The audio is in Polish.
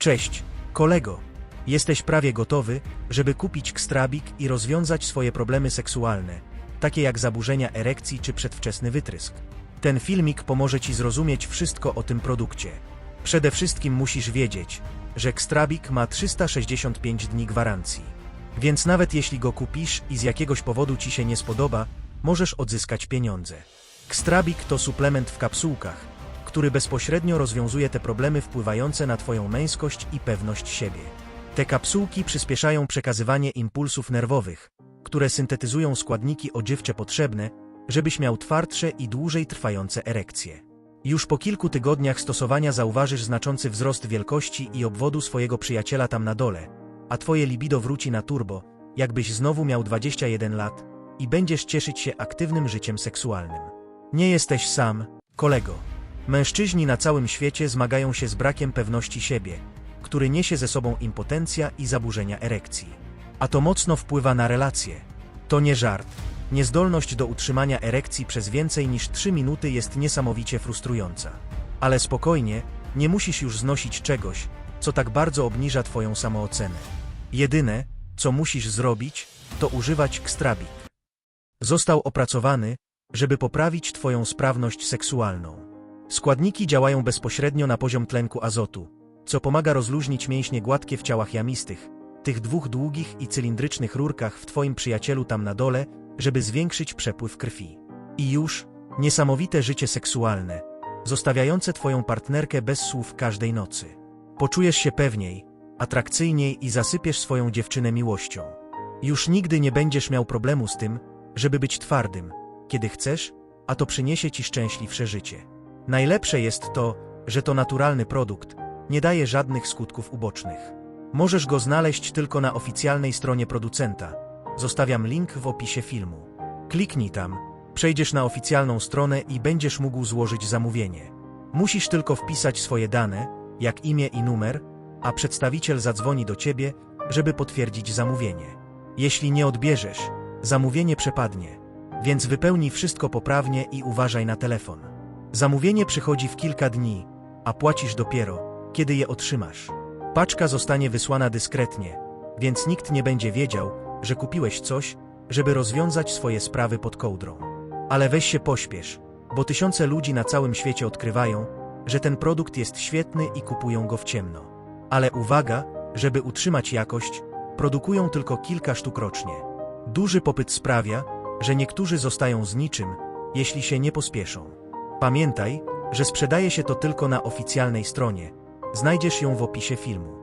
Cześć, kolego. Jesteś prawie gotowy, żeby kupić Kstrabik i rozwiązać swoje problemy seksualne, takie jak zaburzenia erekcji czy przedwczesny wytrysk. Ten filmik pomoże Ci zrozumieć wszystko o tym produkcie. Przede wszystkim musisz wiedzieć, że Kstrabik ma 365 dni gwarancji. Więc nawet jeśli go kupisz i z jakiegoś powodu Ci się nie spodoba, możesz odzyskać pieniądze. Kstrabik to suplement w kapsułkach, który bezpośrednio rozwiązuje te problemy wpływające na Twoją męskość i pewność siebie. Te kapsułki przyspieszają przekazywanie impulsów nerwowych, które syntetyzują składniki odziewcze potrzebne, żebyś miał twardsze i dłużej trwające erekcje. Już po kilku tygodniach stosowania zauważysz znaczący wzrost wielkości i obwodu swojego przyjaciela tam na dole, a twoje libido wróci na turbo, jakbyś znowu miał 21 lat i będziesz cieszyć się aktywnym życiem seksualnym. Nie jesteś sam, kolego. Mężczyźni na całym świecie zmagają się z brakiem pewności siebie, który niesie ze sobą impotencja i zaburzenia erekcji. A to mocno wpływa na relacje. To nie żart. Niezdolność do utrzymania erekcji przez więcej niż 3 minuty jest niesamowicie frustrująca. Ale spokojnie, nie musisz już znosić czegoś, co tak bardzo obniża Twoją samoocenę. Jedyne, co musisz zrobić, to używać Kstrabik. Został opracowany, żeby poprawić Twoją sprawność seksualną. Składniki działają bezpośrednio na poziom tlenku azotu, co pomaga rozluźnić mięśnie gładkie w ciałach jamistych, tych dwóch długich i cylindrycznych rurkach w Twoim przyjacielu tam na dole, żeby zwiększyć przepływ krwi. I już, niesamowite życie seksualne, zostawiające Twoją partnerkę bez słów każdej nocy. Poczujesz się pewniej, atrakcyjniej i zasypiesz swoją dziewczynę miłością. Już nigdy nie będziesz miał problemu z tym, żeby być twardym, kiedy chcesz, a to przyniesie Ci szczęśliwsze życie. Najlepsze jest to, że to naturalny produkt, nie daje żadnych skutków ubocznych. Możesz go znaleźć tylko na oficjalnej stronie producenta. Zostawiam link w opisie filmu. Kliknij tam, przejdziesz na oficjalną stronę i będziesz mógł złożyć zamówienie. Musisz tylko wpisać swoje dane, jak imię i numer, a przedstawiciel zadzwoni do ciebie, żeby potwierdzić zamówienie. Jeśli nie odbierzesz, zamówienie przepadnie, więc wypełnij wszystko poprawnie i uważaj na telefon. Zamówienie przychodzi w kilka dni, a płacisz dopiero, kiedy je otrzymasz. Paczka zostanie wysłana dyskretnie, więc nikt nie będzie wiedział, że kupiłeś coś, żeby rozwiązać swoje sprawy pod kołdrą. Ale weź się pośpiesz, bo tysiące ludzi na całym świecie odkrywają, że ten produkt jest świetny i kupują go w ciemno. Ale uwaga, żeby utrzymać jakość, produkują tylko kilka sztuk rocznie. Duży popyt sprawia, że niektórzy zostają z niczym, jeśli się nie pospieszą. Pamiętaj, że sprzedaje się to tylko na oficjalnej stronie. Znajdziesz ją w opisie filmu.